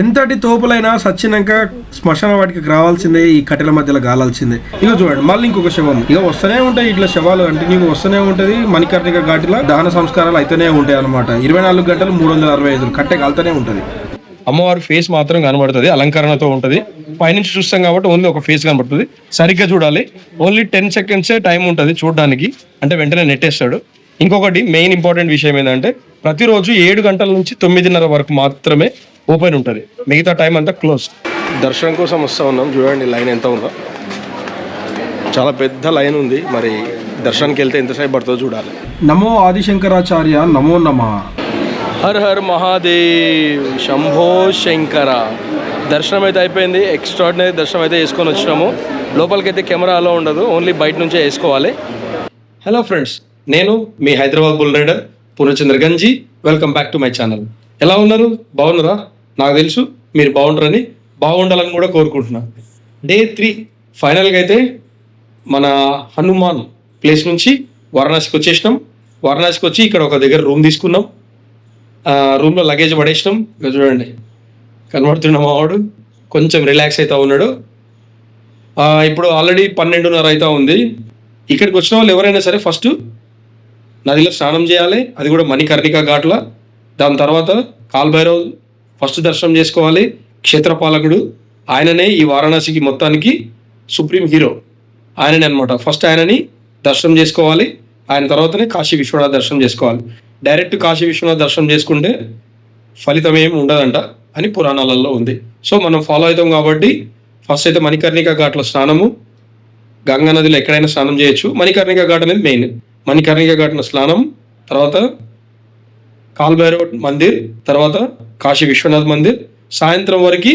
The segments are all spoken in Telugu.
ఎంతటి తోపులైనా సచ్చినాక శ్మశాన వాటికి రావాల్సిందే ఈ కట్టెల మధ్యలో గాలాల్సిందే. ఇక చూడండి మళ్ళీ ఇంకొక శవం. ఇక వస్తూనే ఉంటాయి ఇట్లా శవాలు అంటే నీకు వస్తూనే ఉంటుంది మణికర్ణిక ఘాటిలో దహన సంస్కారాలు అయితేనే ఉంటాయి అనమాట ఇరవై నాలుగు గంటలు మూడు వందల అరవై ఐదు కట్టె కాలుతూనే ఉంటుంది. అమ్మవారి ఫేస్ మాత్రం కనబడుతుంది అలంకరణతో ఉంటుంది. పైనుంచి చూస్తాం కాబట్టి ఓన్లీ ఒక ఫేస్ కనబడుతుంది. సరిగ్గా చూడాలి. ఓన్లీ టెన్ సెకండ్సే టైం ఉంటుంది చూడడానికి. అంటే వెంటనే నెట్టేస్తాడు. ఇంకొకటి మెయిన్ ఇంపార్టెంట్ విషయం ఏంటంటే ప్రతిరోజు ఏడు గంటల నుంచి తొమ్మిదిన్నర వరకు మాత్రమే ఓపెన్ ఉంటుంది. మిగతా టైం అంతా క్లోజ్. దర్శనం కోసం వస్తూ ఉన్నాం. చూడండి లైన్ ఎంత ఉందో. చాలా పెద్ద లైన్ ఉంది. మరి దర్శనానికి వెళ్తే ఎంతసేపు పడుతుందో చూడాలి. నమో ఆదిశంకరాచార్య నమో నమ. Her her Mahadev Shambho Shankara. దర్శనం అయితే అయిపోయింది. ఎక్స్ట్రాడినరీ దర్శనం అయితే వేసుకొని వచ్చినాము. లోపలికి అయితే కెమెరా అలా ఉండదు. ఓన్లీ బయట నుంచే వేసుకోవాలి. హలో ఫ్రెండ్స్ నేను మీ Hyderabad bull rider Purnachandra Ganji welcome back to my channel ఎలా ఉన్నారు? బాగున్నారా? నాకు తెలుసు మీరు బాగుంటారని బాగుండాలని కూడా కోరుకుంటున్నా. డే త్రీ ఫైనల్గా అయితే మన హనుమాన్ ప్లేస్ నుంచి వారణాసికి వచ్చేసినాం. వారణాసికి వచ్చి ఇక్కడ ఒక దగ్గర రూమ్ తీసుకున్నాం. రూమ్లో లగేజ్ పడేసినాం. ఇక చూడండి కనబడుతున్న మావాడు కొంచెం రిలాక్స్ అవుతా ఉన్నాడు. ఇప్పుడు ఆల్రెడీ పన్నెండున్నర అవుతా ఉంది. ఇక్కడికి వచ్చిన వాళ్ళు ఎవరైనా సరే ఫస్ట్ నదిలో స్నానం చేయాలి. అది కూడా మణికర్ణిక ఘాట్లో. దాని తర్వాత కాల్భైరవ్ ఫస్ట్ దర్శనం చేసుకోవాలి. క్షేత్రపాలకుడు ఆయననే ఈ వారణాసికి మొత్తానికి సుప్రీం హీరో. ఆయననే అనమాట ఫస్ట్ ఆయనని దర్శనం చేసుకోవాలి. ఆయన తర్వాతనే కాశీ విశ్వనాథ దర్శనం చేసుకోవాలి. డైరెక్ట్ కాశీ విశ్వనాథ దర్శనం చేసుకుంటే ఫలితం ఏమి ఉండదంట అని పురాణాలలో ఉంది. సో మనం ఫాలో అవుతాం కాబట్టి ఫస్ట్ అయితే మణికర్ణిక ఘాట్లో స్నానము గంగా నదిలో ఎక్కడైనా స్నానం చేయొచ్చు. మణికర్ణిక ఘాట్ అనేది మెయిన్. మణికర్ణిక ఘాట్లో స్నానం తర్వాత కాల్భైరవ్ మందిర్ తర్వాత కాశీ విశ్వనాథ్ మందిర్ సాయంత్రం వరకు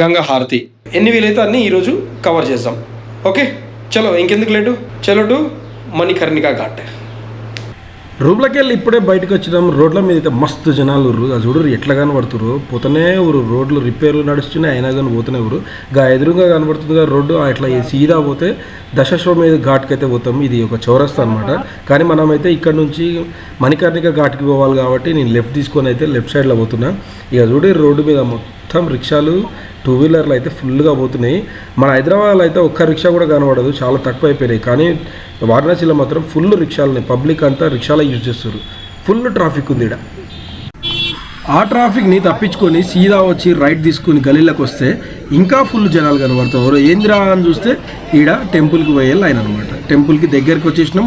గంగా హారతి. ఎన్ని వీలైతే అన్ని ఈరోజు కవర్ చేద్దాం. ఓకే చలో ఇంకెందుకు లేటు? చలో టు మణికర్ణిక ఘాట్. రూమ్లోకి వెళ్ళి ఇప్పుడే బయటకు వచ్చినాం రోడ్ల మీద అయితే మస్తు జనాలు ఉర్రు ఆ ఎట్లా కనబడుతురు పోతనే ఊరు రోడ్లు రిపేర్లు నడుస్తున్నాయి అయినా కానీ పోతూనే ఊరు. గా ఎదురుగా కనబడుతుంది కదా రోడ్డు అట్లా సీదా పోతే దశాశ్వమేధ ఘాట్కి అయితే పోతాం. ఇది ఒక చౌరస్తా అనమాట కానీ మనమైతే ఇక్కడ నుంచి మణికర్ణిక ఘాట్కి పోవాలి కాబట్టి నేను లెఫ్ట్ తీసుకొని అయితే లెఫ్ట్ సైడ్లో పోతున్నా. ఇక చూడే రోడ్డు మీద మొత్తం రిక్షాలు టూ వీలర్లు అయితే ఫుల్గా పోతున్నాయి. మన హైదరాబాద్లో అయితే ఒక్క రిక్షా కూడా కనబడదు. చాలా తక్కువ అయిపోయినాయి కానీ వారణాసిలో మాత్రం ఫుల్ రిక్షాలని పబ్లిక్ అంతా రిక్షాలే యూజ్ చేస్తారు ఫుల్ ట్రాఫిక్ ఉంది ఇక్కడ ఆ ట్రాఫిక్ని తప్పించుకొని సీదా వచ్చి రైట్ తీసుకుని గలీలోకి వస్తే ఇంకా ఫుల్ జనాలు కనబడతారు. ఏందిరా అని చూస్తే ఈడ టెంపుల్కి పోయే లైన్ అనమాట టెంపుల్కి దగ్గరికి వచ్చేసినాం.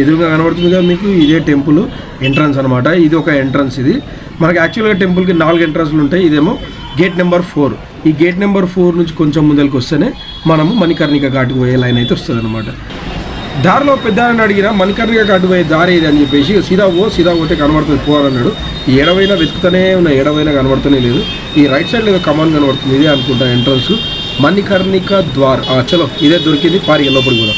ఎదురుగా కనబడుతుంది కదా మీకు ఇదే టెంపుల్ ఎంట్రన్స్ అనమాట ఇది ఒక ఎంట్రన్స్ ఇది. మనకి యాక్చువల్గా టెంపుల్కి నాలుగు ఎంట్రన్స్లు ఉంటాయి. ఇదేమో గేట్ నెంబర్ ఫోర్. ఈ గేట్ నెంబర్ ఫోర్ నుంచి కొంచెం ముందరికి వస్తేనే మనము మణికర్ణిక ఘాటుకు పోయే లైన్ అయితే వస్తుంది అనమాట దారిలో పెద్ద ఆయన అడిగిన మణికర్ణిక ఘాటు పోయే దారి ఏది? అని చెప్పేసి సీదా ఓ సీదా పోతే కనబడుతుంది పోవాలన్నాడు ఏడవైనా అన్నాడు. ఈ వెతుకుతూనే ఉన్న ఏడవైనా కనబడుతూనే లేదు. ఈ రైట్ సైడ్ ఏదో కమాన్ కనబడుతుంది ఇదే అనుకుంటా ఎంట్రన్స్. మణికర్ణిక ద్వార్. ఆ, చలో ఇదే దొరికింది పారి లోపలికి పోదాం.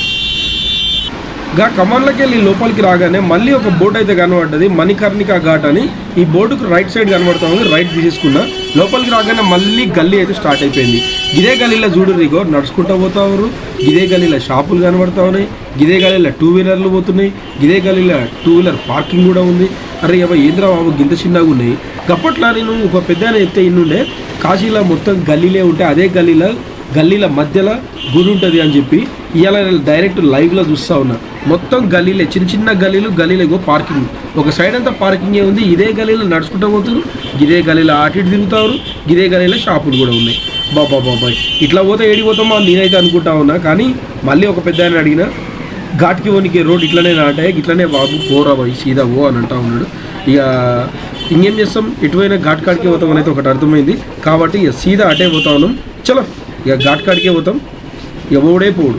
గా కమాండ్లోకి వెళ్ళి లోపలికి రాగానే మళ్ళీ ఒక బోట్ అయితే కనబడ్డది మణికర్ణిక ఘాట్ అని. ఈ బోటుకు రైట్ సైడ్ కనబడతా ఉంది రైట్ తీసేసుకున్నా లోపలికి రాగానే మళ్ళీ గల్లీ అయితే స్టార్ట్ అయిపోయింది. ఇదే గల్లీలో చూడు రిగో నడుచుకుంటూ పోతా ఉన్నారు ఇదే గల్లీలో షాపులు కనబడతా ఉన్నాయి. ఇదే గల్లీలో టూ వీలర్లు పోతున్నాయి. ఇదే గల్లీలో టూ వీలర్ పార్కింగ్ కూడా ఉంది. అరే ఏమో ఏంద్రా బాబు గింత చిన్నగా ఉన్నాయి. గప్పట్లా నేను ఒక పెద్ద ఎత్తే ఇన్నుండే కాశీలో మొత్తం గల్లీలే ఉంటే అదే గల్లీలో గల్లీల మధ్యలో గుడి ఉంటుంది అని చెప్పి ఇలా డైరెక్ట్ లైవ్లో చూస్తా ఉన్నా. మొత్తం గల్లీలే చిన్న చిన్న గల్లీలు గల్లీలో పార్కింగ్ ఒక సైడ్ అంతా పార్కింగే ఉంది ఇదే గలీలో నడుచుకుంటూ పోతారు ఇదే గలీలో అటు ఇటు తిరుగుతారు ఇదే గల్లీలో షాపులు కూడా ఉన్నాయి. బాబా బాబాయ్ ఇట్లా పోతే ఏడిపోతామా? నేనైతే అనుకుంటా ఉన్నా కానీ మళ్ళీ ఒక పెద్ద ఆయన అడిగిన ఘాట్కి వనికి రోడ్ ఇట్లనే నాటాయి ఇట్లనే బాబు పోరా బాయ్ సీదా ఓ అని అంటా ఉన్నాడు. ఇక ఇంకేం చేస్తాం? ఎటువైనా ఘాట్ కాడికే పోతాం అనేది ఒకటి అర్థమైంది. కాబట్టి ఇక సీదా అటే పోతా ఉన్నాం. చలో ఇక ఘాట్ కాడికే పోతాం. ఇక ఓడే పోడు.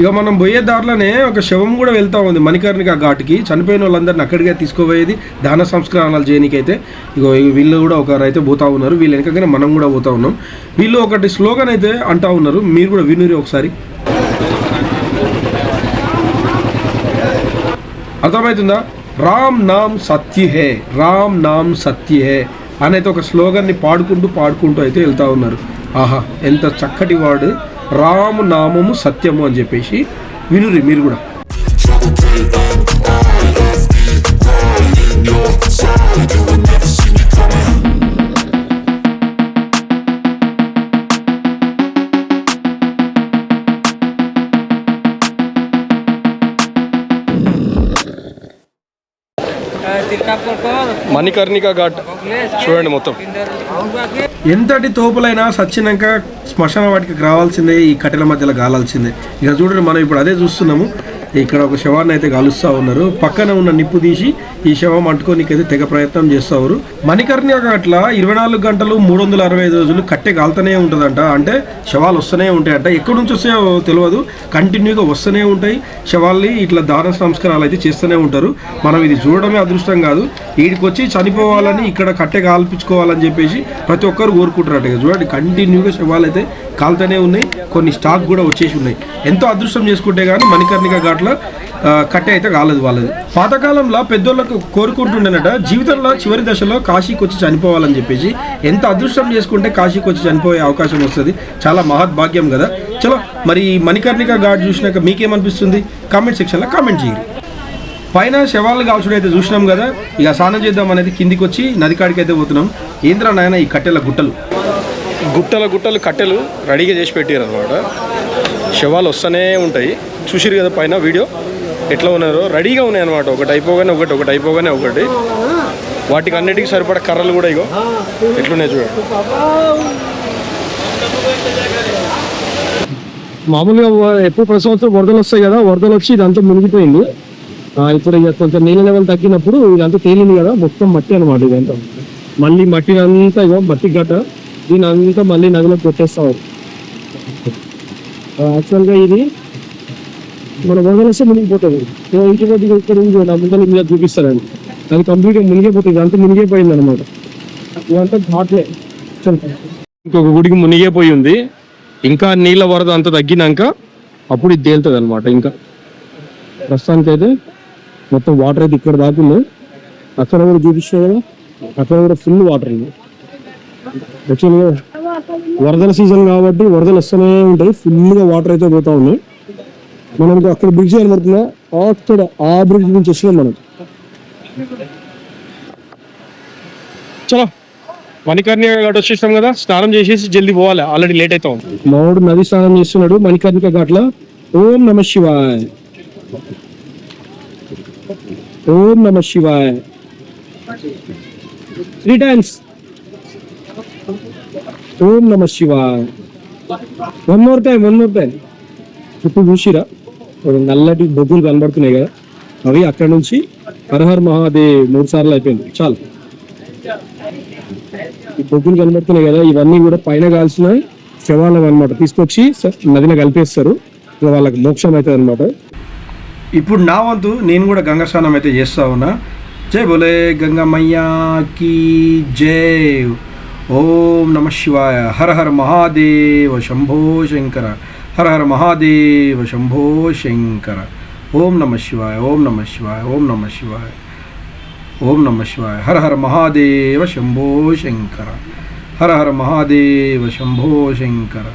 ఇక మనం పోయే దారిలోనే ఒక శవం కూడా వెళ్తా ఉంది మణికర్ణిక ఘాట్కి. చనిపోయిన వాళ్ళందరిని అక్కడికే తీసుకుపోయేది దాన సంస్కరణలు చేయనికైతే. ఇగో వీళ్ళు కూడా ఒకరు అయితే పోతా ఉన్నారు. వీళ్ళు వెనకగానే మనం కూడా పోతా ఉన్నాం. వీళ్ళు ఒకటి స్లోగన్ అయితే అంటా ఉన్నారు. మీరు కూడా వినురి ఒకసారి. అర్థమవుతుందా? రామ్ నామ్ సత్య హే రామ్ నామ్ సత్య హే అనేది ఒక స్లోగన్ని పాడుకుంటూ పాడుకుంటూ అయితే వెళ్తా ఉన్నారు. ఆహా ఎంత చక్కటి వాడు రాము నామము సత్యము అని చెప్పేసి వినురి మీరు కూడా. మణికర్ణిక ఘాట్. చూడండి మొత్తం. ఎంతటి తోపులైనా సచ్చినాక శ్మశాన వాటికి రావాల్సిందే ఈ కట్టెల మధ్యలో గాలాల్సిందే. ఇక చూడండి మనం ఇప్పుడు అదే చూస్తున్నాము. ఇక్కడ ఒక శవాన్ని అయితే కలుస్తూ ఉన్నారు. పక్కన ఉన్న నిప్పు తీసి ఈ శవం అంటుకోనికైతే తెగ ప్రయత్నం చేస్తారు మణికర్ణి అట్లా ఇరవై నాలుగు గంటలు మూడు వందల అరవై ఐదు రోజులు కట్టె కాలుతూనే ఉంటుందంట. అంటే శవాలు వస్తూనే ఉంటాయంట. ఎక్కడి నుంచి వస్తాయో తెలియదు కంటిన్యూగా వస్తూనే ఉంటాయి. శవాల్ని ఇట్లా దాన సంస్కారాలు అయితే చేస్తూనే ఉంటారు. మనం ఇది చూడడమే అదృష్టం కాదు. వీడికి వచ్చి చనిపోవాలని ఇక్కడ కట్టె కాల్పించుకోవాలని చెప్పేసి ప్రతి ఒక్కరు కోరుకుంటారట చూడండి కంటిన్యూగా శవాలు అయితే కాలుతూనే ఉన్నాయి. కొన్ని స్టాక్ కూడా వచ్చేసి ఉన్నాయి. ఎంతో అదృష్టం చేసుకుంటే కానీ మణికర్ణిక ఘాట్ల అట్లా కట్టె అయితే కాలేదు వాళ్ళది. పాతకాలంలో పెద్దోళ్ళకు కోరుకుంటుండేనట జీవితంలో చివరి దశలో కాశీకి వచ్చి చనిపోవాలని చెప్పేసి. ఎంత అదృష్టం చేసుకుంటే కాశీకి వచ్చి చనిపోయే అవకాశం వస్తుంది. చాలా మహద్భాగ్యం కదా. చలో మరి మణికర్ణిక ఘాట్ చూసినాక మీకేమనిపిస్తుంది? కామెంట్ సెక్షన్లో కామెంట్ చేయండి. పైన శవాలు కాల్చుడు అయితే చూసినాం కదా. ఇక స్నానం చేద్దాం అనేది కిందికి వచ్చి నది కాడికి అయితే పోతున్నాం. ఏంద్రా నాయన ఈ కట్టెల గుట్టలు? గుట్టల గుట్టలు కట్టెలు రెడీగా చేసి పెట్టారు అనమాట శవాలు వస్తూనే ఉంటాయి. చూసిరు కదా పైన వీడియో? ఎట్లా ఉన్నారో? రెడీగా ఉన్నాయి అనమాట ఒకటి అయిపోగానే ఒకటి ఒకటి అయిపోగానే ఒకటి. వాటికి అన్నిటికీ సరిపడా కర్రలు కూడా ఇగో. ఎట్లున్నాయి చూడండి మామూలుగా ఎప్పుడు ప్రతి సంవత్సరం వరదలు వస్తాయి కదా వరదలు వచ్చి ఇదంతా మునిగిపోయింది. ఇప్పుడు ఇక కొంచెం నీళ్ళ లెవెల్ తగ్గినప్పుడు ఇదంతా తేలింది కదా మొత్తం మట్టి అనమాట ఇదంతా. మళ్ళీ మట్టి అంతా ఇగో మట్టి గట్ట దీని అంతా మళ్ళీ నదిలో పెట్టేస్తారు యాక్చువల్గా ఇది మన వరదలు మునిగిపోతుంది నేను ఇంటి కొద్ది ఇక్కడ ఉంది ఆ మీద చూపిస్తారండి అది కంప్లీట్గా మునిగిపోతుంది ఇదంతా మునిగిపోయింది అనమాట ఇదంతా ఘాట్లే ఇంకొక గుడికి మునిగిపోయి ఉంది. ఇంకా నీళ్ళ వరద అంత తగ్గినాక అప్పుడు ఇది తేలుతుంది అనమాట ఇంకా ప్రస్తుతానికి అయితే మొత్తం వాటర్ అయితే ఇక్కడ దాకుంది అక్కడ కూడా చూపిస్తే కదా. అక్కడ కూడా ఫుల్ వాటర్ ఉంది యాక్చువల్గా వరదల సీజన్ కాబట్టి వరదలు వస్తూనే ఉంటాయి. ఫుల్గా వాటర్ అయితే పోతా ఉన్నాయి. మనం అక్కడ బ్రిడ్జ్ కనబడుతుందా అక్కడ ఆ బ్రిడ్జ్ నుంచి వచ్చినాం మనం. చలో. మణికర్ణిక ఘాట్ వచ్చేసాం కదా స్నానం చేసేసి జల్దీ పోవాలి. ఆల్రెడీ లేట్ అవుతాం మావాడు నది స్నానం చేస్తున్నాడు మణికర్ణిక ఘాట్ల. ఓం నమ శివాయ్. ఓం నమ శివాయ్. త్రీ టైమ్స్ ఓం నమ Shivay. One more time one more time ఇప్పుడు చూసిరా? నల్లటి బొగ్గులు కనబడుతున్నాయి కదా అవి అక్కడ నుంచి హరహర్ మహాదేవ్ మూడు సార్లు అయిపోయింది. చాలు. ఈ బొగ్గులు కనబడుతున్నాయి కదా ఇవన్నీ కూడా పైన కాల్సిన శవాలం అన్నమాట. తీసుకొచ్చి స- నదిలో కలిపేస్తారు. వాళ్ళకి మోక్షం అవుతుంది అనమాట ఇప్పుడు నా వంతు నేను కూడా గంగా స్నానం అయితే చేస్తా ఉన్నా. జై బోలే గంగమయ్యాకి జై. ఓం నమ శివాయ. హర హర మహాదేవ శంభో శంకర. హర హర మహాదేవ శంభో శంకర ఓం నమ శివాయ ఓం నమ శివాయ ఓం నమ శివాయ ఓం నమ శివాయ హర హర మహాదేవ శంభో శంకర హర హర మహాదేవ శంభో శంకర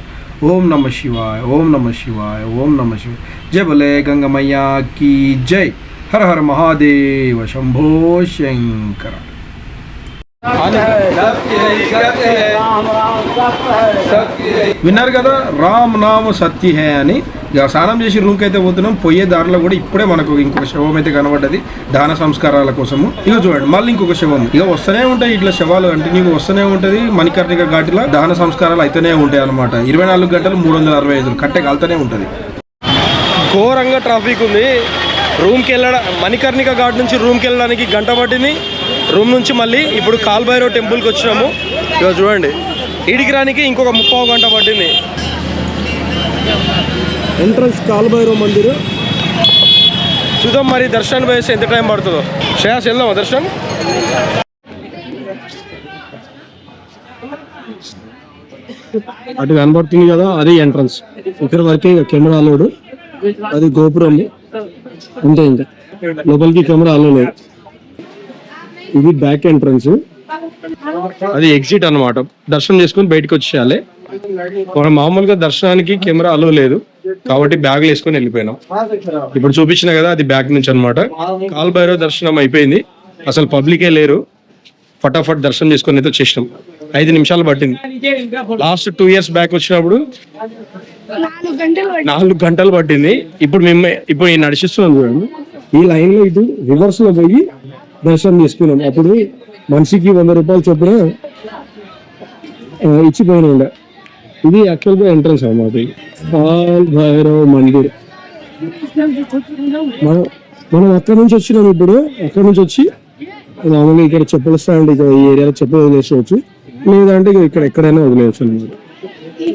ఓం నమ శివాయ ఓం నమ శివాయ ఓం నమ శివాయ జయ బలే గంగమయ్యా కీ జై హర హర మహాదేవ శంభో శంకర విన్నారు కదా రామ్ నామ సత్య హే అని. ఇక స్నానం చేసి రూమ్కి అయితే పోతున్నాం. పోయే దారిలో కూడా ఇప్పుడే మనకు ఇంకొక శవం అయితే కనబడ్డది దాన సంస్కారాల కోసము. ఇక చూడండి మళ్ళీ ఇంకొక శవం. ఇక వస్తూనే ఉంటాయి ఇట్లా శవాలు కంటిన్యూగా వస్తూనే ఉంటుంది. మణికర్ణిక ఘాటిలో దాన సంస్కారాలు అయితేనే ఉంటాయి అనమాట ఇరవై నాలుగు గంటలు మూడు వందల అరవై ఐదు కట్టే కలుతూనే ఉంటుంది. ఘోరంగా ట్రాఫిక్ ఉంది. రూమ్కి వెళ్ళడం మణికర్ణిక ఘాట్ నుంచి రూమ్కి వెళ్ళడానికి గంట పట్టింది. రూమ్ నుంచి మళ్ళీ ఇప్పుడు కాల్భైరవ్ టెంపుల్కి వచ్చినాము. ఇక చూడండి. ఈడికి రానికి ఇంకొక ముప్పావు గంట పట్టింది. ఎంట్రన్స్ కాలభైరవ మందిర్. చూద్దాం మరి దర్శనం పోయేసి ఎంత టైం పడుతుందో. శ్రేయాస్ వెళ్దామా దర్శనం? అటు కనబడుతుంది కదా అదే ఎంట్రన్స్. ఇక్కడ వరకే ఇక కెమెరా అది గోపురం. అంతే ఇంకా. లోపలికి కెమెరా అలో లేదు. ఇది బ్యాక్ ఎంట్రన్స్ అది ఎగ్జిట్ అన్నమాట. దర్శనం చేసుకుని బయటకు వచ్చేయాలి. మనం మామూలుగా దర్శనానికి కెమెరా అలో లేదు. కాబట్టి బ్యాగ్లు వేసుకొని వెళ్ళిపోయినాం. ఇప్పుడు చూపించిన కదా అది బ్యాగ్ నుంచి అన్నమాట. కాల్ భైరవ దర్శనం అయిపోయింది. అసలు పబ్లికే లేరు. ఫటాఫట్ దర్శనం చేసుకొని అయితే వచ్చేసినాం. ఐదు నిమిషాలు పట్టింది. లాస్ట్ టూ ఇయర్స్ బ్యాక్ వచ్చినప్పుడు నాలుగు గంటలు పట్టింది. ఇప్పుడు మేము ఇప్పుడు నేను నడిచిస్తున్నాను చూడండి. ఈ లైన్లో ఇటు రివర్స్లో పోయి దర్శనం చేసుకున్నాం అప్పుడు మనిషికి వంద రూపాయలు చొప్పున ఇచ్చిపోయిన ఉండే. ఇది యాక్చువల్గా ఎంట్రన్స్ అన్నమాట. కాల్ భైరవ్ మందిర్. మనం మనం అక్కడ నుంచి వచ్చినాం ఇప్పుడు. అక్కడ నుంచి వచ్చి మామూలుగా ఇక్కడ చెప్పుల స్టాండ్ ఇక్కడ ఈ ఏరియాలో చెప్పులు వదిలేసేవచ్చు లేదంటే ఇక ఇక్కడ ఎక్కడైనా వదిలేయచ్చు అనమాట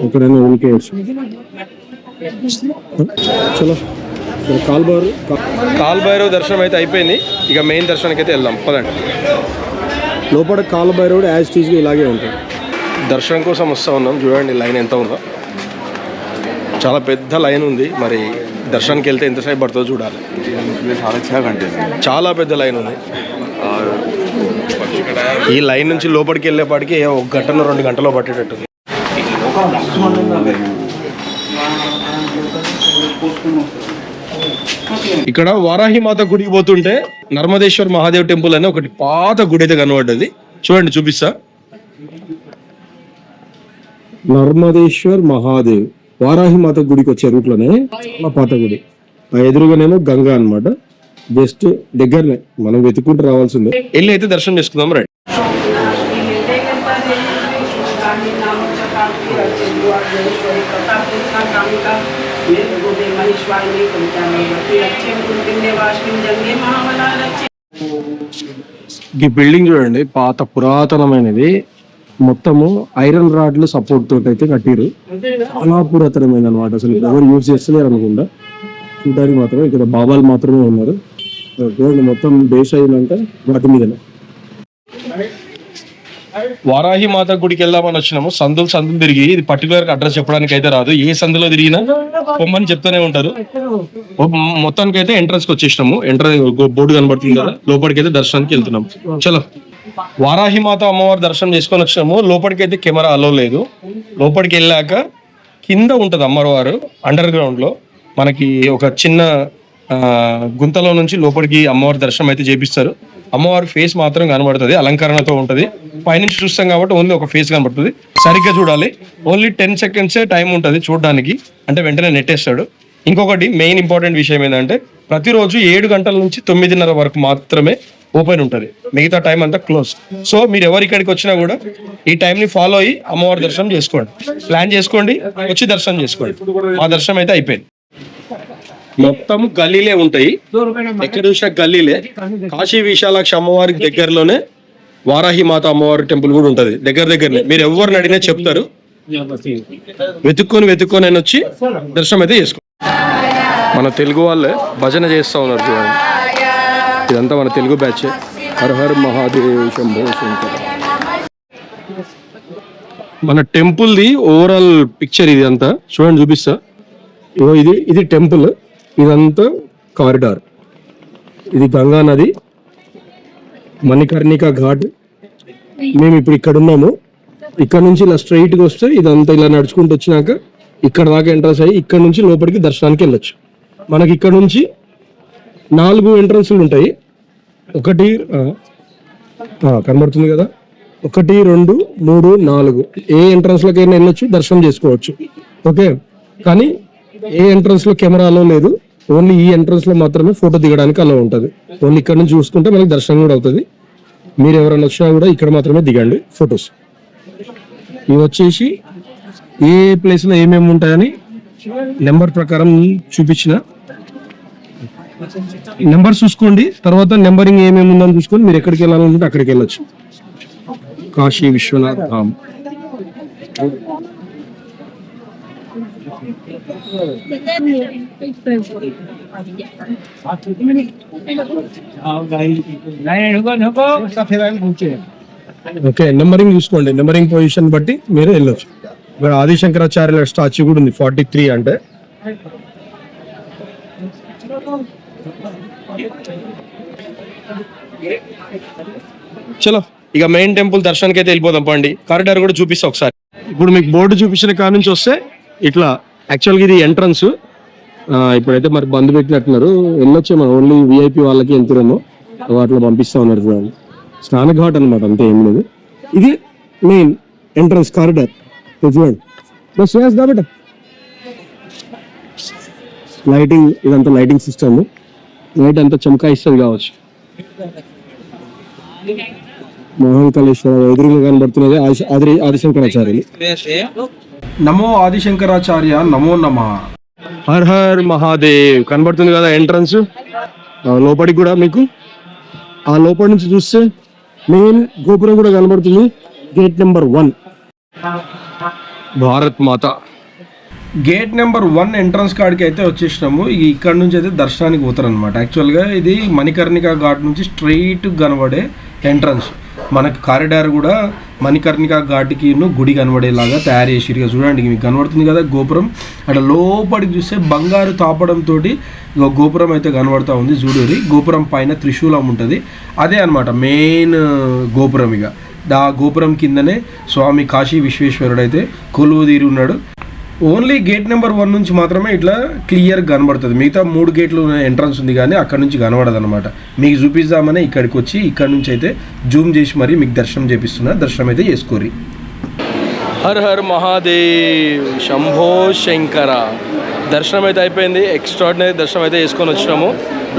ఎక్కడైనా వదిలికేయచ్చు చలో. కాల్బారు కాల్భైరవ్ దర్శనం అయితే అయిపోయింది. ఇక మెయిన్ దర్శనానికి అయితే వెళ్దాం. పదండి. లోపల కాల్భైరవుడు యాజ్ టీజ్గా ఇలాగే ఉంటుంది దర్శనం కోసం వస్తూ ఉన్నాం. చూడండి లైన్ ఎంత ఉందో. చాలా పెద్ద లైన్ ఉంది. మరి దర్శనానికి వెళ్తే ఎంతసేపు పడుతుందో చూడాలి. చాలా పెద్ద లైన్ ఉంది. ఈ లైన్ నుంచి లోపలికి వెళ్ళేపాటికి ఒక గంటను రెండు గంటలో పట్టేటట్టుంది. ఇక్కడ వారాహి మాత గుడికి పోతుంటే నర్మదేశ్వర్ మహాదేవ్ టెంపుల్ అని ఒకటి పాత గుడి అయితే కనబడ్డది. చూడండి చూపిస్తా. నర్మదేశ్వర్ మహాదేవ్ వారాహి మాత గుడికి వచ్చే రూట్లోనే చాలా పాత గుడి. ఆ ఎదురుగానేమో గంగా అన్నమాట. జస్ట్ దగ్గరనే. మనం వెతుక్కుంటూ రావాల్సిందే. వెళ్ళి అయితే దర్శనం చేసుకుందాం రండి. ఈ బిల్డింగ్ చూడండి పాత పురాతనమైనది. మొత్తము ఐరన్ రాడ్లు సపోర్ట్ తోటి అయితే కట్టిరు. చాలా పురాతనమైనది అనమాట అసలు ఎవరు యూజ్ చేస్తలేరు అనుకుంటా. చూడడానికి మాత్రమే ఇక్కడ బాబాలు మాత్రమే ఉన్నారు. మొత్తం బేస్ అయిందంటే వాటి మీదనే. వారాహి మాత గుడికి వెళ్దామని వచ్చినాము. సందులు సందులు తిరిగి ఇది పర్టికులర్ అడ్రస్ చెప్పడానికి అయితే రాదు. ఏ సందులో తిరిగినా పొమ్మని చెప్తూనే ఉంటారు. మొత్తానికి అయితే ఎంట్రన్స్కి వచ్చేసినాము. ఎంట్రన్స్ బోర్డు కనబడుతుంది కదా. లోపలికి అయితే దర్శనానికి వెళ్తున్నాం చలో. వారాహి మాత అమ్మవారి దర్శనం చేసుకొని వచ్చినాము. లోపలికి అయితే కెమెరా అలో లేదు. లోపలికి వెళ్ళాక కింద ఉంటది అమ్మవారు అండర్ గ్రౌండ్లో. మనకి ఒక చిన్న గుంతలో నుంచి లోపలికి అమ్మవారి దర్శనం అయితే చేపిస్తారు. అమ్మవారి ఫేస్ మాత్రం కనబడుతుంది అలంకరణతో ఉంటుంది. పైనుంచి చూస్తాం కాబట్టి ఓన్లీ ఒక ఫేస్ కనబడుతుంది. సరిగ్గా చూడాలి. ఓన్లీ టెన్ సెకండ్సే టైం ఉంటుంది చూడడానికి. అంటే వెంటనే నెట్టేస్తాడు. ఇంకొకటి మెయిన్ ఇంపార్టెంట్ విషయం ఏంటంటే ప్రతిరోజు ఏడు గంటల నుంచి తొమ్మిదిన్నర వరకు మాత్రమే ఓపెన్ ఉంటుంది. మిగతా టైం అంతా క్లోజ్ సో మీరు ఎవరు ఇక్కడికి వచ్చినా కూడా ఈ టైంని ఫాలో అయ్యి అమ్మవారి దర్శనం చేసుకోండి. ప్లాన్ చేసుకోండి వచ్చి దర్శనం చేసుకోండి. మా దర్శనం అయితే అయిపోయింది. మొత్తం గల్లీలే ఉంటాయి. ఎక్కడ చూసినా గల్లీలే. కాశీ విశాలాక్ష అమ్మవారికి దగ్గరలోనే వారాహి మాత అమ్మవారి టెంపుల్ కూడా ఉంటది. దగ్గర దగ్గరనే. మీరు ఎవరిని అడిగినా చెప్తారు. వెతుక్కొని వెతుక్కొని అని వచ్చి దర్శనం అయితే చేసుకో మన తెలుగు వాళ్ళే భజన చేస్తా ఉన్నారు చూడండి. ఇదంతా మన తెలుగు బ్యాచ్. హర్ హర్ మహాదేవ్ శంభో శంకర. మన టెంపుల్ది ఓవరాల్ పిక్చర్ ఇది అంతా. చూడండి చూపిస్తా. ఇది ఇది టెంపుల్. ఇదంతా కారిడార్. ఇది గంగా నది మణికర్ణిక ఘాట్. మేము ఇప్పుడు ఇక్కడ ఉన్నాము. ఇక్కడ నుంచి ఇలా స్ట్రైట్గా వస్తే ఇదంతా ఇలా నడుచుకుంటూ వచ్చినాక ఇక్కడ దాకా ఎంట్రన్స్ అయ్యి ఇక్కడ నుంచి లోపలికి దర్శనానికి వెళ్ళొచ్చు. మనకి ఇక్కడ నుంచి నాలుగు ఎంట్రన్స్లు ఉంటాయి. ఒకటి కనబడుతుంది కదా? ఒకటి రెండు మూడు నాలుగు. ఏ ఎంట్రన్స్ అయినా వెళ్ళొచ్చు దర్శనం చేసుకోవచ్చు. ఓకే? కానీ ఏ ఎంట్రన్స్లో కెమెరాలో లేదు. ఓన్లీ ఈ ఎంట్రన్స్లో మాత్రమే ఫోటో దిగడానికి అలా ఉంటుంది. ఓన్లీ ఇక్కడ నుంచి చూసుకుంటే మనకి దర్శనం కూడా అవుతుంది. మీరు ఎవరైనా వచ్చినా కూడా ఇక్కడ మాత్రమే దిగండి ఫొటోస్ ఇవి వచ్చేసి ఏ ప్లేస్లో ఏమేమి ఉంటాయని నెంబర్ ప్రకారం చూపించిన. నెంబర్ చూసుకోండి తర్వాత నెంబరింగ్ ఏమేమి ఉందని చూసుకొని మీరు ఎక్కడికి వెళ్ళాలనుకుంటే అక్కడికి వెళ్ళొచ్చు. కాశీ విశ్వనాథ్ ధామ్. ఓకే నెంబరింగ్ చూసుకోండి. నెంబరింగ్ పొజిషన్ బట్టి మీరు వెళ్ళొచ్చు. ఇక్కడ ఆదిశంకరాచార్యుల స్టాచ్యూ కూడా ఉంది ఫార్టీ త్రీ అంటే. చలో ఇక మెయిన్ టెంపుల్ దర్శనానికి అయితే వెళ్ళిపోదాం పండి. కారిడార్ కూడా చూపిస్తా ఒకసారి. ఇప్పుడు మీకు బోర్డు చూపించిన కాడ నుంచి వస్తే ఇట్లా యాక్చువల్గా ఇది ఎంట్రన్స్ ఇప్పుడైతే మరి బంద్ పెట్టినట్టున్నారు. వెళ్ళొచ్చే మనం ఓన్లీ విఐపి వాళ్ళకి వెళ్తున్నాము వాటిలో పంపిస్తా ఉన్నారు చూడండి. స్నాన ఘాట్ అనమాట అంతే ఏం లేదు. ఇది మెయిన్ ఎంట్రన్స్ కారిడార్ చూడండి. బస్ చేస్తా బేట? లైటింగ్ ఇదంతా లైటింగ్ సిస్టమ్ లైట్ అంతా చమకాయిస్తుంది కావచ్చు. మోహన్ కళేశ్వర ఎదురుగా కనబడుతున్నది ఆది- ఆది ఆదిశంకరాచార్యులు. నమో ఆదిశంకరాచార్య నమో నమ. Her her Mahadev. కనబడుతుంది కదా ఎంట్రన్స్? లోపలికి కూడా మీకు? ఆ లోపల నుంచి చూస్తే మెయిన్ గోపురం కూడా కనబడుతుంది. Gate number one. భారత్ మాత. గేట్ నెంబర్ వన్ ఎంట్రన్స్ కాడికి అయితే వచ్చేసినాము. ఇక ఇక్కడ నుంచి అయితే దర్శనానికి పోతారు అనమాట యాక్చువల్గా ఇది మణికర్ణిక ఘాట్ నుంచి స్ట్రైట్ కనబడే ఎంట్రన్స్. మనకి కారిడార్ కూడా మణికర్ణిక ఘాట్కి గుడి కనబడేలాగా తయారు చేసిరు చూడండి మీకు కనబడుతుంది కదా గోపురం. అక్కడ లోపలికి చూస్తే బంగారు తాపడంతో గోపురం అయితే కనబడతా ఉంది చూడూరి గోపురం పైన త్రిశూలం ఉంటుంది. అదే అనమాట మెయిన్ గోపురం ఇక ఆ గోపురం కిందనే స్వామి కాశీ విశ్వేశ్వరుడు అయితే కొలువు తీరి ఉన్నాడు. ఓన్లీ గేట్ నెంబర్ వన్ నుంచి మాత్రమే ఇట్లా క్లియర్ కనబడుతుంది. మిగతా మూడు గేట్లు ఎంట్రన్స్ ఉంది కానీ అక్కడ నుంచి కనబడదు అనమాట మీకు చూపిద్దామని ఇక్కడికి వచ్చి ఇక్కడ నుంచి అయితే జూమ్ చేసి మరీ మీకు దర్శనం చేపిస్తున్నా. దర్శనం అయితే చేసుకోరి. హర్ హర్ మహాదేవ్ శంభో శంకర. దర్శనం అయితే అయిపోయింది. ఎక్స్ట్రాడినరీ దర్శనం అయితే వేసుకొని వచ్చినాము.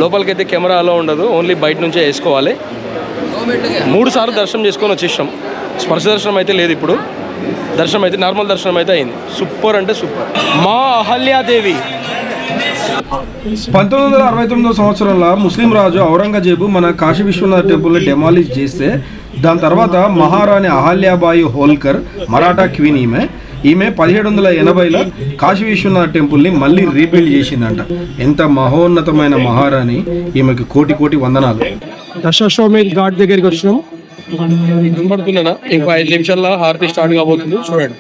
లోపలికి అయితే కెమెరా అలా ఉండదు. ఓన్లీ బయట నుంచే వేసుకోవాలి. మూడు సార్లు దర్శనం చేసుకొని వచ్చేసాం స్పర్శ దర్శనం అయితే లేదు ఇప్పుడు. దర్శనం అయితే నార్మల్ దర్శనం అయితే అయింది. సూపర్ అంటే సూపర్. మా అహల్యాదేవి పంతొమ్మిది వందల అరవై తొమ్మిదో సంవత్సరంలో ముస్లిం రాజు ఔరంగజేబు మన కాశీ విశ్వనాథ్ టెంపుల్ని డెమాలిష్ చేస్తే దాని తర్వాత మహారాణి అహల్యాబాయి హోల్కర్ మరాఠా క్వీన్ ఈమె ఈమె పదిహేడు వందల ఎనభైలో కాశీ విశ్వనాథ్ టెంపుల్ని మళ్ళీ రీబిల్డ్ చేసిందంట. ఎంత మహోన్నతమైన మహారాణి ఈమెకి కోటి కోటి వందనాలు. దశాశ్వమేధ్ ఘాట్ దగ్గరికి వచ్చినాం. కనబడుతున్నానా ఇంకో ఐదు నిమిషాల్లో హారతి స్టార్ట్ కాబోతుంది. చూడండి.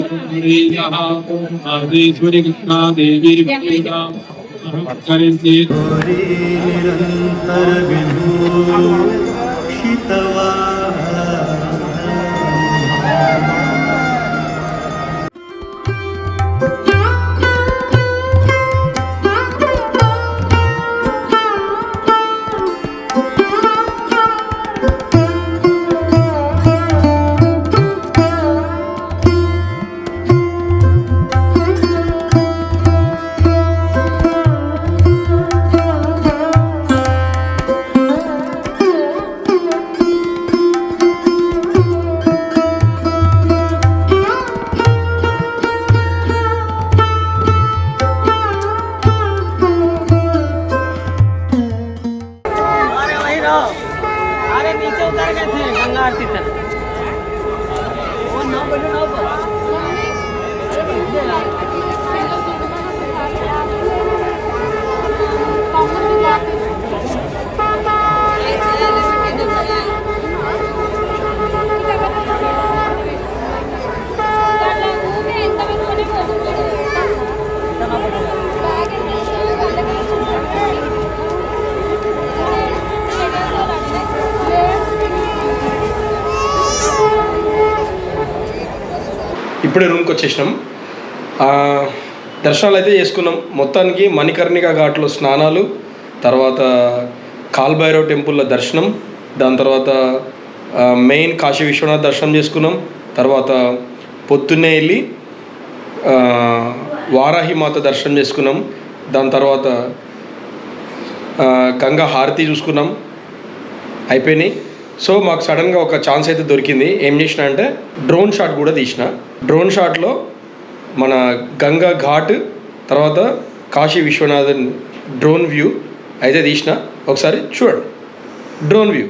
ఇప్పుడే రూమ్కి వచ్చేసినాం. దర్శనాలు అయితే చేసుకున్నాం. మొత్తానికి మణికర్ణిక ఘాట్లో స్నానాలు తర్వాత కాల్భైరవ్ టెంపుల్లో దర్శనం దాని తర్వాత మెయిన్ కాశీ విశ్వనాథ్ దర్శనం చేసుకున్నాం. తర్వాత పొద్దున్నే వెళ్ళి వారాహి మాత దర్శనం చేసుకున్నాం. దాని తర్వాత గంగా హారతి చూసుకున్నాం. అయిపోయినాయి. సో మాకు సడన్గా ఒక ఛాన్స్ అయితే దొరికింది. ఏం చేసిన అంటే డ్రోన్ షాట్ కూడా తీసిన. డ్రోన్ షాట్లో మన గంగా ఘాట్ తర్వాత కాశీ విశ్వనాథన్ డ్రోన్ వ్యూ అయితే తీసిన. ఒకసారి చూడండి. Drone view.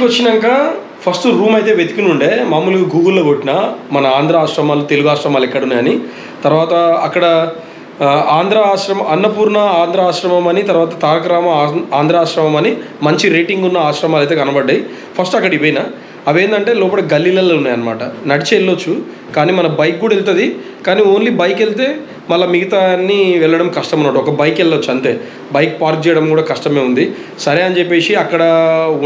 ఇంటికి వచ్చినాక ఫస్ట్ రూమ్ అయితే వెతికి ఉండే. మామూలుగా గూగుల్లో కొట్టిన. మన ఆంధ్ర ఆశ్రమాలు తెలుగు ఆశ్రమాలు ఎక్కడ ఉన్నాయని తర్వాత అక్కడ ఆంధ్ర ఆశ్రమం అన్నపూర్ణ ఆంధ్ర ఆశ్రమం అని తర్వాత తారకరామ ఆంధ్ర ఆశ్రమం అని మంచి రేటింగ్ ఉన్న ఆశ్రమాలు అయితే కనబడ్డాయి. ఫస్ట్ అక్కడికి పోయినా. అవేంటంటే లోపల గల్లీలలో ఉన్నాయన్నమాట. నడిచి వెళ్ళొచ్చు కానీ మన బైక్ కూడా వెళ్తుంది. కానీ ఓన్లీ బైక్ వెళ్తే మళ్ళీ మిగతా అన్ని వెళ్ళడం కష్టం అన్నమాట. ఒక బైక్ వెళ్ళొచ్చు అంతే. బైక్ పార్క్ చేయడం కూడా కష్టమే ఉంది. సరే అని చెప్పేసి అక్కడ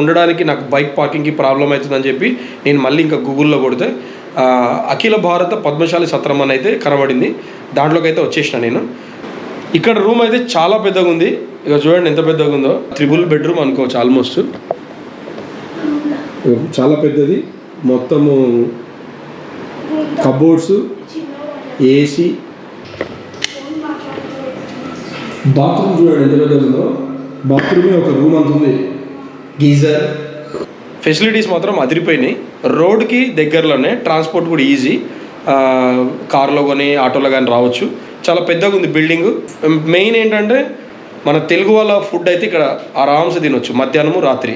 ఉండడానికి నాకు బైక్ పార్కింగ్కి ప్రాబ్లం అవుతుందని చెప్పి నేను మళ్ళీ ఇంకా గూగుల్లో కొడితే అఖిల భారత పద్మశాలి సత్రం అని అయితే కనబడింది. దాంట్లోకి అయితే వచ్చేసిన నేను. ఇక్కడ రూమ్ అయితే చాలా పెద్దగా ఉంది ఇక చూడండి ఎంత పెద్దగా ఉందో త్రిబుల్ బెడ్రూమ్ అనుకోవచ్చు ఆల్మోస్ట్. చాలా పెద్దది. మొత్తము కబోర్డ్స్ ఏసీ బాత్రూమ్ చూడండి ఎంత పెద్దదో బాత్రూమే ఒక రూమ్ అంత ఉంది. గీజర్ ఫెసిలిటీస్ మాత్రం అదిరిపోయినాయి. రోడ్కి దగ్గరలోనే ట్రాన్స్పోర్ట్ కూడా ఈజీ కార్లో కానీ ఆటోలో కానీ రావచ్చు. చాలా పెద్దగా ఉంది బిల్డింగ్ మెయిన్ ఏంటంటే మన తెలుగు వాళ్ళ ఫుడ్ అయితే ఇక్కడ ఆరామ్సే తినొచ్చు. మధ్యాహ్నము రాత్రి.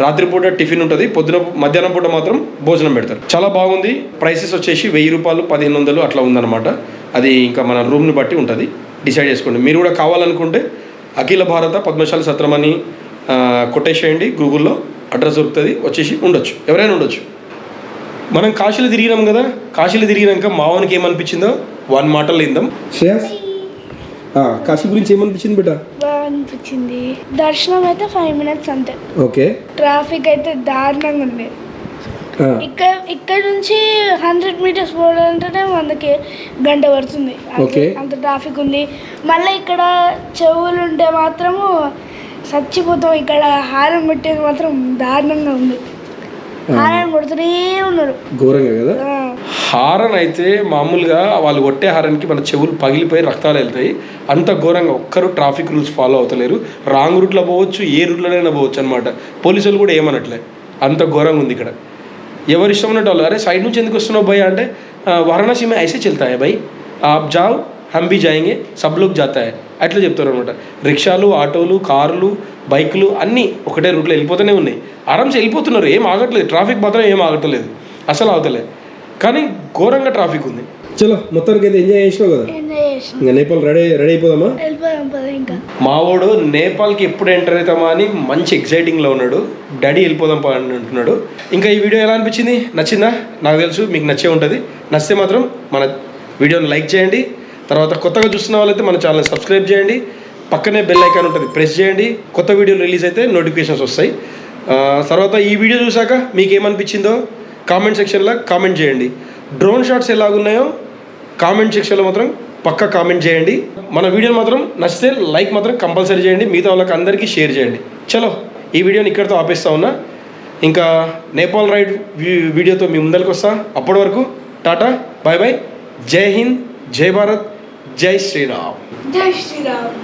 రాత్రిపూట టిఫిన్ ఉంటుంది పొద్దున మధ్యాహ్నం పూట మాత్రం భోజనం పెడతారు. చాలా బాగుంది. ప్రైసెస్ వచ్చేసి వెయ్యి రూపాయలు పదిహేను వందలు అట్లా ఉందన్నమాట. అది ఇంకా మన రూమ్ని బట్టి ఉంటుంది. డిసైడ్ చేసుకోండి. మీరు కూడా కావాలనుకుంటే అఖిల భారత పద్మశాలి సత్రం అని కొట్టేసేయండి గూగుల్లో అడ్రస్ దొరుకుతుంది. వచ్చేసి ఉండొచ్చు. ఎవరైనా ఉండొచ్చు. మనం కాశీలు తిరిగినాం కదా. కాశీలు తిరిగినాక మావానికి ఏమనిపించిందో? వన్ మాటలు ఇందాం శ్రేయస్ కాశీ గురించి ఏమనిపించింది బిడ్డ? బాగా అనిపించింది దర్శనం అయితే ఫైవ్ మినిట్స్ అంతే. ఓకే. ట్రాఫిక్ అయితే దారుణంగా ఉంది. ఇక్కడ ఇక్కడ నుంచి హండ్రెడ్ మీటర్స్ పోవాలంటేనే మనకి గంట పడుతుంది. అంత- ట్రాఫిక్ ఉంది. మళ్ళీ ఇక్కడ చెవులు ఉంటే మాత్రము చచ్చిపోతాం. ఇక్కడ హారం పెట్టేది మాత్రం దారుణంగా ఉంది. హారం కొడుతూనే ఉన్నారు. ఘోరంగా కదా. హారన్ అయితే మామూలుగా వాళ్ళు కొట్టే హారన్కి మన చెవులు పగిలిపోయి రక్తాలు వెళ్తాయి. అంత ఘోరంగా ఒక్కరు ట్రాఫిక్ రూల్స్ ఫాలో అవుతలేరు. రాంగ్ రూట్లో పోవచ్చు ఏ రూట్లోనైనా పోవచ్చు అనమాట పోలీసులు కూడా ఏమనట్లే. అంత ఘోరంగా ఉంది ఇక్కడ. ఎవరు ఇష్టం ఉన్నట్టు వాళ్ళు అరే సైడ్ నుంచి ఎందుకు వస్తున్నావు భయ్ అంటే వారణాసి మే ఐసే చెల్తాయా భయ్? ఆప్ జావ్ హమ్ భీ జాయింగే సబ్ లోక్ జాతాయ్. అట్లా చెప్తారు అనమాట రిక్షాలు ఆటోలు కార్లు బైకులు అన్నీ ఒకటే రూట్లో వెళ్ళిపోతూనే ఉన్నాయి. ఆరామ్స్ వెళ్ళిపోతున్నారు. ఏం ఆగట్లేదు. ట్రాఫిక్ మాత్రం ఏం ఆగట్లేదు. అసలు అవతలేదు కానీ ఘోరంగా ట్రాఫిక్ ఉంది. చలో మొత్తానికి అయితే ఎంజాయ్ చేసినావు కదా? ఇంకా నేపాల్ రెడీ రెడీ అయిపోదామా? వెళ్ళిపోదాం పద ఇంకా. మావోడు నేపాల్కి ఎప్పుడు ఎంటర్ అవుతామా అని మంచి ఎక్సైటింగ్లో ఉన్నాడు. డాడీ వెళ్ళిపోదాం పా అని అంటున్నాడు. ఇంకా ఈ వీడియో ఎలా అనిపించింది? నచ్చిందా? నాకు తెలుసు మీకు నచ్చే ఉంటుంది. నచ్చితే మాత్రం మన వీడియోని లైక్ చేయండి. తర్వాత కొత్తగా చూస్తున్న వాళ్ళైతే మన ఛానల్ సబ్స్క్రైబ్ చేయండి. పక్కనే బెల్ ఐకాన్ ఉంటుంది ప్రెస్ చేయండి. కొత్త వీడియో రిలీజ్ అయితే నోటిఫికేషన్స్ వస్తాయి. ఆ, తర్వాత ఈ వీడియో చూసాక మీకు ఏమనిపించిందో కామెంట్ సెక్షన్లో కామెంట్ చేయండి. డ్రోన్ షాట్స్ ఎలాగున్నాయో కామెంట్ సెక్షన్లో మాత్రం పక్కా కామెంట్ చేయండి. మన వీడియో మాత్రం నచ్చితే లైక్ మాత్రం కంపల్సరీ చేయండి. మిగతా వాళ్ళకి అందరికీ షేర్ చేయండి. చలో ఈ వీడియోని ఇక్కడితో ఆపేస్తా ఉన్నా. ఇంకా నేపాల్ రైడ్ వీడియోతో మీ ముందరికి వస్తా. అప్పటి వరకు టాటా బాయ్ బాయ్ జై హింద్ జై భారత్ జై శ్రీరామ్. జై శ్రీరామ్.